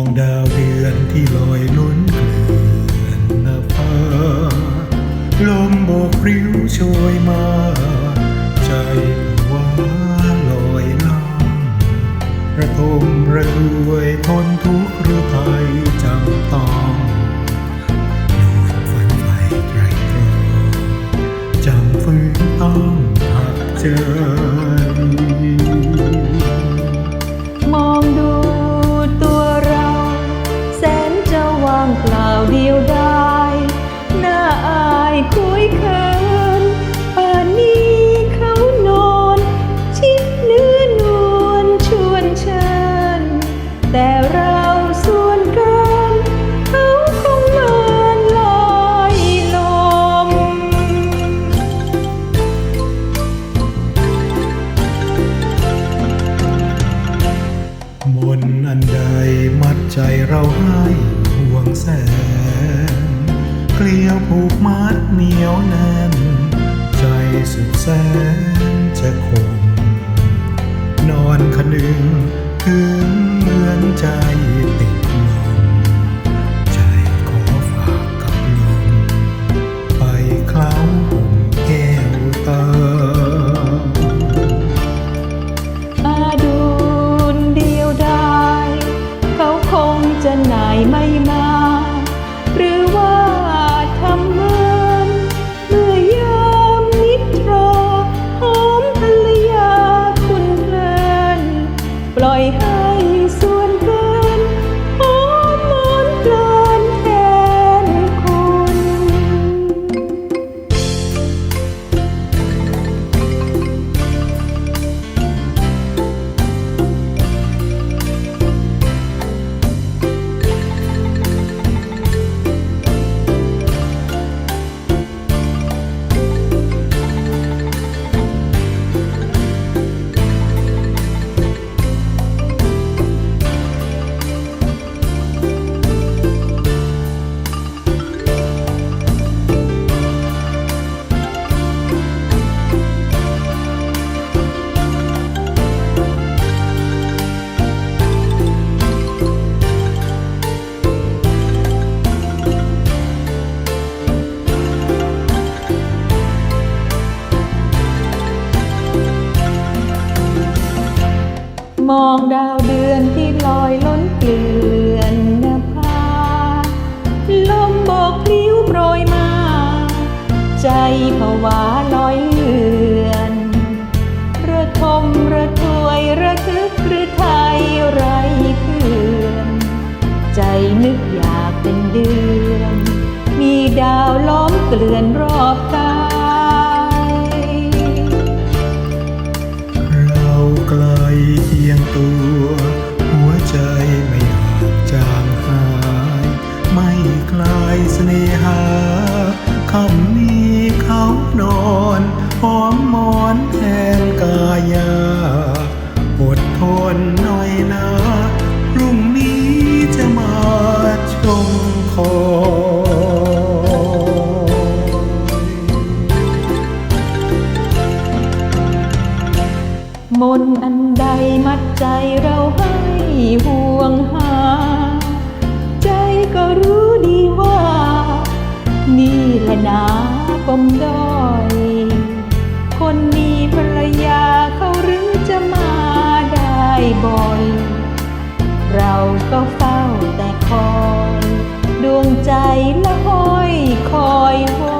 องดาวเดือนที่ลอยล้นเกลื่อนนภาลมโบกริ้วโชยมา นต์อันใดมัดใจเราให้ห่วงแสนเกลียวผูกมัดเหนียวแน่น ใจสุดแสนจะคง นอนคนึงถึงเหมือนใจติด มองดาวเดือนที่ลอยล้นเกลื่อนนภาลมโบกพลิ้วโปรยมา ใจผวาลอยเลือนระทมระทวยระทึกหรือไทยไรเพื่อนใจนึกอยากเป็นเดือน มีดาวล้อมเกลื่อนรอบกา เคียงตัว หัวใจไม่หาจจางหาย ไม่คลายเสน่หาคำนี้เขานอนหอมมอนแทนกายาอดทน มนอันใดมัดใจเราให้ห่วงหา ใจก็รู้ดีว่า นี่แหละนาปมด้อย คนมีภรรยาเขาหรือจะมาได้บ่อย เราก็เฝ้าแต่คอย ดวงใจละห้อยคอยวอ